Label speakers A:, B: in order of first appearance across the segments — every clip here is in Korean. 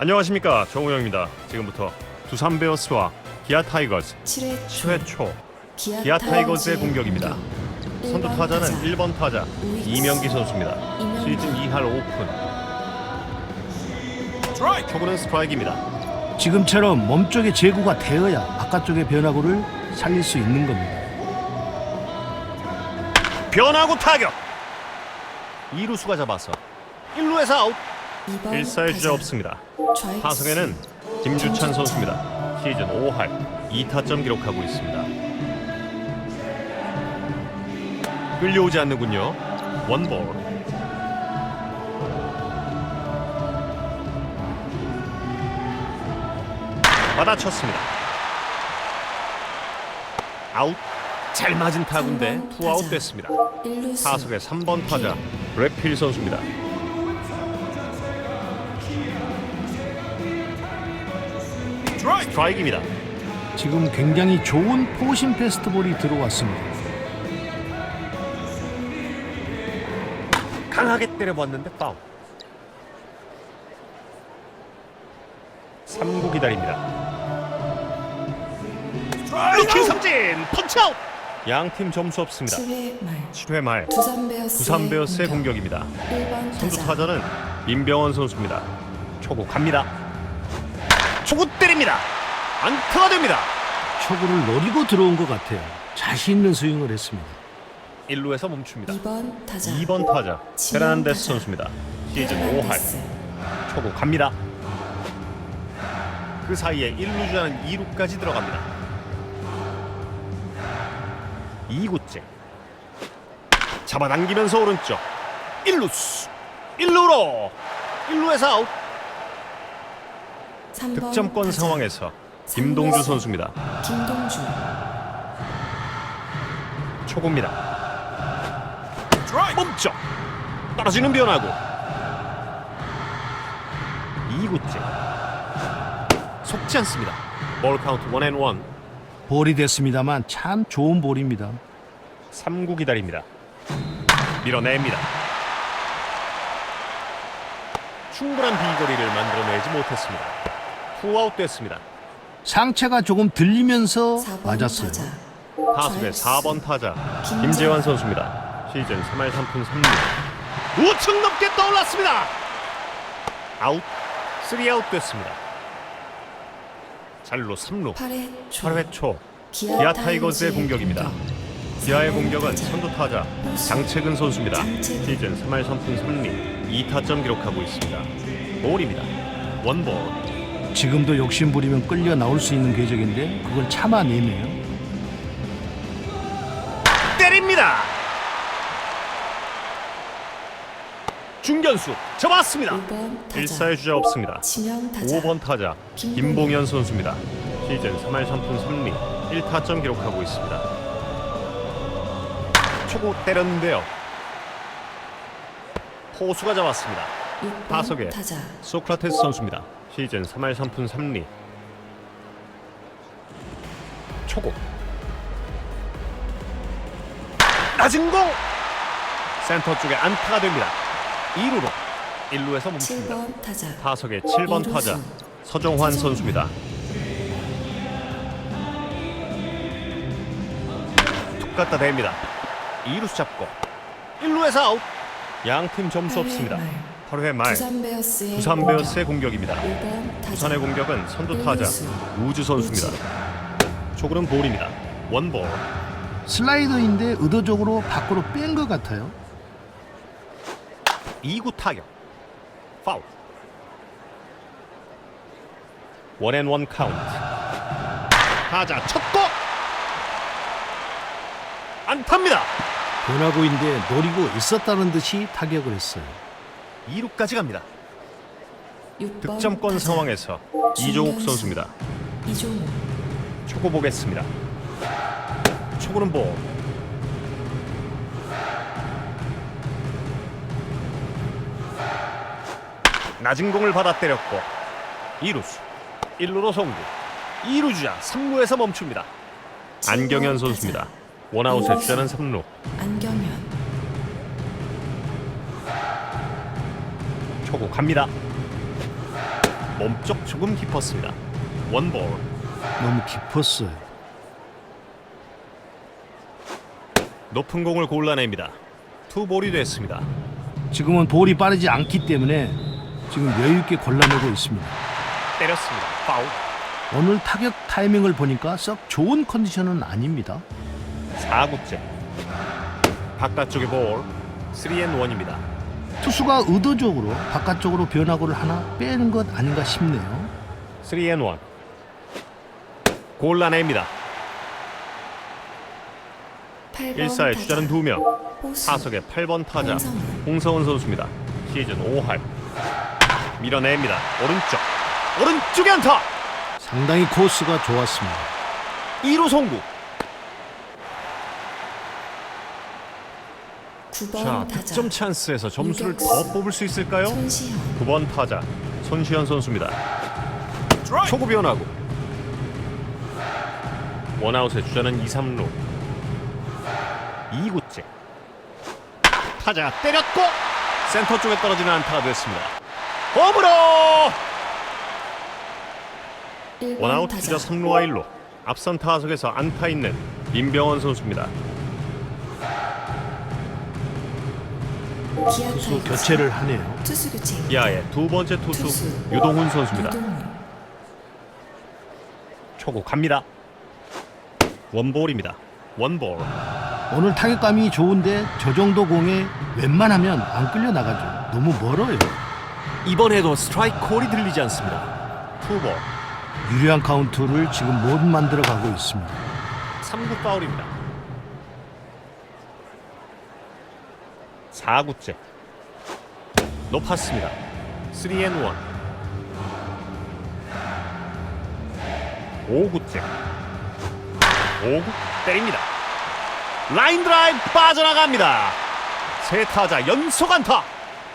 A: 안녕하십니까 정우영입니다. 지금부터 두산 베어스와 기아 타이거즈
B: 7회
A: 7회 초 기아 타이거즈의 공격입니다. 선두 타자는 1번 타자 이명기 선수입니다. 시즌 2할 오픈. 초구는 스트라이크입니다.
C: 지금처럼 몸쪽에 제구가 되어야 바깥쪽의 변화구를 살릴 수 있는 겁니다.
A: 변화구 타격. 2루수가 잡아서 1루에서 아웃. 1사의 주자 없습니다. 타석에는 김주찬 선수입니다. 시즌 5할 2타점 기록하고 있습니다. 끌려오지 않는군요. 원볼. 받아쳤습니다. 아웃. 잘 맞은 타구인데 투아웃 됐습니다. 타석의 3번 타자 브래필 선수입니다. 스트라이크입니다.
C: 지금 굉장히 좋은 포신 페스트볼이 들어왔습니다.
A: 강하게 때려봤는데 파울. 3구 기다립니다. 루킹 삼진 펀치아웃. 양팀 점수 없습니다.
B: 7회 말
A: 7회 말
B: 두산 베어스
A: 두산 베어스의 공격입니다.
B: 1번
A: 선두
B: 타자
A: 타자는 민병헌 선수입니다. 초구 갑니다. 초구 때립니다. 안타가 됩니다.
C: 초구를 노리고 들어온 것 같아요. 자신 있는 스윙을 했습니다.
A: 1루에서 멈춥니다.
B: 2번 타자
A: 2번 타자 페르난데스 선수입니다. 시즌 5할
B: 페르난데스.
A: 초구 갑니다. 그 사이에 1루 주자는 2루까지 들어갑니다. 2구째 잡아당기면서 오른쪽 1루수 1루로 1루에서 아웃
B: 3번
A: 득점권
B: 타자
A: 상황에서 김동주 선수입니다.
B: 김동주
A: 초구입니다. 멈춰 떨어지는 변화구 2구째 속지 않습니다. 볼 카운트 원앤원
C: 볼이 됐습니다만 참 좋은 볼입니다.
A: 3구 기다립니다. 밀어냅니다. 충분한 비거리를 만들어내지 못했습니다. 투아웃 됐습니다.
C: 상체가 조금 들리면서
B: 4번
C: 맞았어요.
B: 타자 좌익수.
A: 4번 타자
B: 김재환.
A: 선수입니다. 시즌 3할 3푼 3루 우측 넘게 떠올랐습니다. 아웃 3아웃 됐습니다. 잘로 3루
B: 8회 초
A: 8회 초 기아 타이거즈의 공격입니다. 기아의 공격은 선두 타자 장채근 선수입니다. 시즌 3할 3푼 3리 2타점 기록하고 있습니다. 볼입니다. 원볼
C: 지금도 욕심 부리면 끌려 나올 수 있는 궤적인데 그걸 참아내네요.
A: 때립니다. 중견수 잡았습니다.
B: 5번 타자
A: 1사의 주자 없습니다.
B: 진영 타자
A: 5번 타자 김봉현 선수입니다. 시즌 3할 3푼 3리 1타점 기록하고 있습니다. 초구 때렸는데요. 포수가 잡았습니다.
B: 6번
A: 타석에
B: 타자
A: 소크라테스 선수입니다. 시즌 3할 3푼 3리 초구 낮은 공 센터 쪽에 안타가 됩니다. 2루로 1루에서 멈춥니다.
B: 7번 타자
A: 타석의 7번 타자
B: 이루수.
A: 서정환 선수입니다. 툭 갖다 댑니다. 2루수 잡고 1루에서 아웃. 양팀 점수 없습니다. 8회 말
B: 두산 베어스의
A: 공격입니다.
B: 5번 타자
A: 두산의 공격은 선두 타자. 우주 선수입니다. 초구는 볼입니다. 원볼
C: 슬라이더인데 의도적으로 밖으로 뺀 것 같아요.
A: 2구 타격 파울 원앤원 카운트 타자 첫고 안타입니다
C: 변화구인데 노리고 있었다는 듯이 타격을 했어요.
A: 2루까지 갑니다.
B: 6번
A: 득점권 상황에서 이종욱 선수입니다.
B: 이종욱.
A: 초구 보겠습니다. 초구는 볼. 낮은 공을 받아 때렸고 2루수 1루로 송구. 2루 주자 3루에서 멈춥니다. 안경현 선수입니다. 원아웃의 주자는 3루.
B: 안경
A: 초구 갑니다 몸쪽 조금 깊었습니다. 원볼
C: 너무 깊었어요.
A: 높은 공을 골라냅니다. 투볼이 됐습니다.
C: 지금은 볼이 빠르지 않기 때문에 지금 여유 있게 골라내고 있습니다.
A: 때렸습니다. 파울.
C: 오늘 타격 타이밍을 보니까 썩 좋은 컨디션은 아닙니다.
A: 4구째. 바깥쪽의 볼. 3앤 1입니다.
C: 투수가 의도적으로 바깥쪽으로 변화구를 하나 빼는 것 아닌가 싶네요.
A: 3앤1. 골라냅니다.
B: 8번
A: 1사의
B: 타자.
A: 주자는 2명.
B: 호수.
A: 타석의 8번 타자
B: 홍성훈.
A: 선수입니다. 시즌 5할. 밀어냅니다. 오른쪽. 오른쪽에 안타.
C: 상당히 코스가 좋았습니다.
A: 2루 송구.
B: 9번
A: 자,
B: 타자.
A: 득점 찬스에서 점수를 더. 뽑을 수 있을까요?
B: 손시현
A: 9번 타자 손시현 선수입니다. 초구 변화구. 원아웃의 주자는 2, 3루. 2구째. 타자 때렸고 센터 쪽에 떨어지는 안타가 됐습니다. 홈으로
B: 1번
A: 원아웃
B: 타자.
A: 주자 3루와 1루. 앞선 타석에서 안타 있는 임병원 선수입니다.
B: 기아
C: 투수
B: 타이거즈.
C: 교체를 하네요.
B: 투수 교체
A: 기아의 두 번째 투수
B: 투수.
A: 유동훈 선수입니다.
B: 유동훈.
A: 초구 갑니다. 원볼입니다. 원볼.
C: 오늘 타격감이 좋은데 저 정도 공에 웬만하면 안 끌려 나가죠. 너무 멀어요.
A: 이번에도 스트라이크 콜이 들리지 않습니다. 투볼.
C: 유리한 카운트를 지금 못 만들어 가고 있습니다.
A: 3구 파울입니다. 4구째. 높았습니다. 3앤1. 5구째. 5구 때립니다. 라인 드라이브 빠져나갑니다. 세 타자 연속 안타.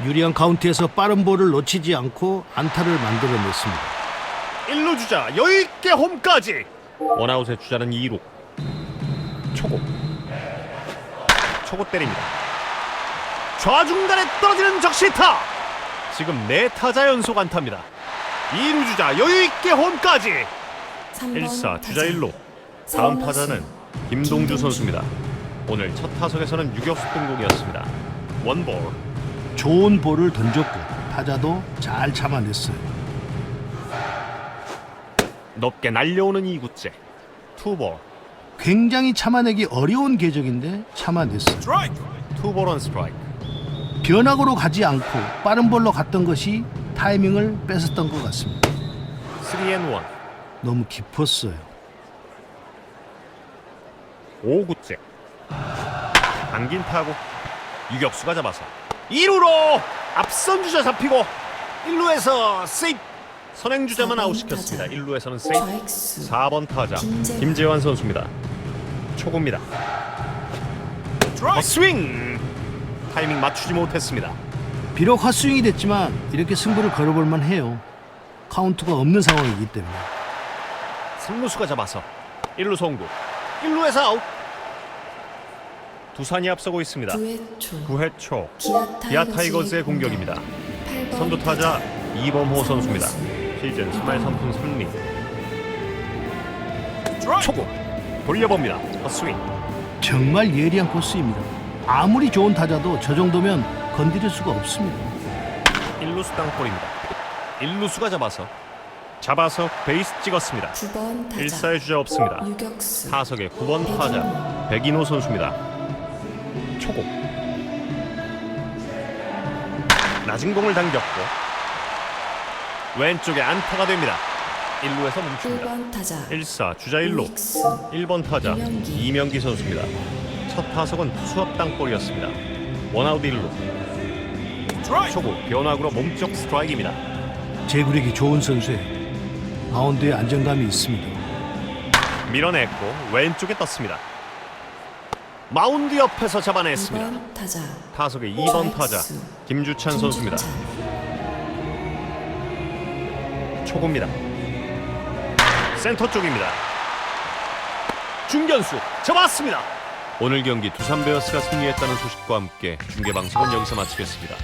C: 유리한 카운트에서 빠른 볼을 놓치지 않고 안타를 만들어냈습니다.
A: 1루 주자 여유 있게 홈까지. 원아웃의 주자는 2루. 초고. 초고 때립니다. 좌중간에 떨어지는 적시타. 지금 네 타자 연속 안타입니다. 2루 주자 여유 있게 홈까지.
B: 3번
A: 1사 주자
B: 타자.
A: 1루. 다음. 타자는 김동주 선수입니다. 오늘 첫 타석에서는 유격수 등공이었습니다. 원볼.
C: 좋은 볼을 던졌고 타자도 잘 참아냈어요.
A: 높게 날려오는 2구째. 투볼.
C: 굉장히 참아내기 어려운 궤적인데 참아냈어요.
A: 투볼 원 스트라이크.
C: 변화구로 가지 않고 빠른 볼로 갔던 것이 타이밍을 뺏었던 것 같습니다.
A: 3앤 1.
C: 너무 깊었어요.
A: 5구째. 당긴 타고 유격수가 잡아서 2루로 앞선 주자 잡히고 1루에서 세이프. 선행 주자만
B: 사번
A: 아웃시켰습니다.
B: 타자.
A: 1루에서는 세이프.
B: 좌익수.
A: 4번 타자.
B: 김재환.
A: 선수입니다. 초구입니다. 헛스윙 타이밍 맞추지 못했습니다
C: 비록 헛스윙이 됐지만 이렇게 승부를 걸어볼 만 해요. 카운트가 없는 상황이기 때문에.
A: 3루수가 잡아서 1루 송구 1루에서 아웃 두산이 앞서고 있습니다
B: 9회 초
A: 9회 초
B: 기아 타이거즈의
A: 공격입니다
B: 8번
A: 선두 타자 이범호 선수입니다. 시즌 3할 3푼 3리. 초구 돌려봅니다. 헛스윙.
C: 정말 예리한 코스입니다. 아무리 좋은 타자도 저 정도면 건드릴 수가 없습니다.
A: 1루수 땅볼입니다. 1루수가 잡아서 잡아서 베이스 찍었습니다.
B: 9번 타자
A: 1사의 주자 없습니다.
B: 유격수
A: 타석의 9번 타자 백인호 선수입니다. 초구. 낮은 공을 당겼고 왼쪽에 안타가 됩니다. 1루에서 멈춥니다.
B: 1번 타자
A: 1사 주자 1루
B: 우익수
A: 1번 타자
B: 이명기.
A: 이명기 선수입니다. 첫 타석은 투수업 땅볼이었습니다. 원아웃 1루. 초구 변화구로 몸쪽 스트라이크입니다.
C: 제구력이 좋은 선수예요. 마운드에 안정감이 있습니다.
A: 밀어냈고 왼쪽에 떴습니다. 마운드 옆에서 잡아냈습니다.
B: 2번 타자
A: 타석의 2번 타자
B: 좌익수.
A: 김주찬 선수입니다.
B: 김주찬.
A: 초구입니다. 센터 쪽입니다. 중견수 잡았습니다. 오늘 경기 두산 베어스가 승리했다는 소식과 함께 중계 방송은 여기서 마치겠습니다.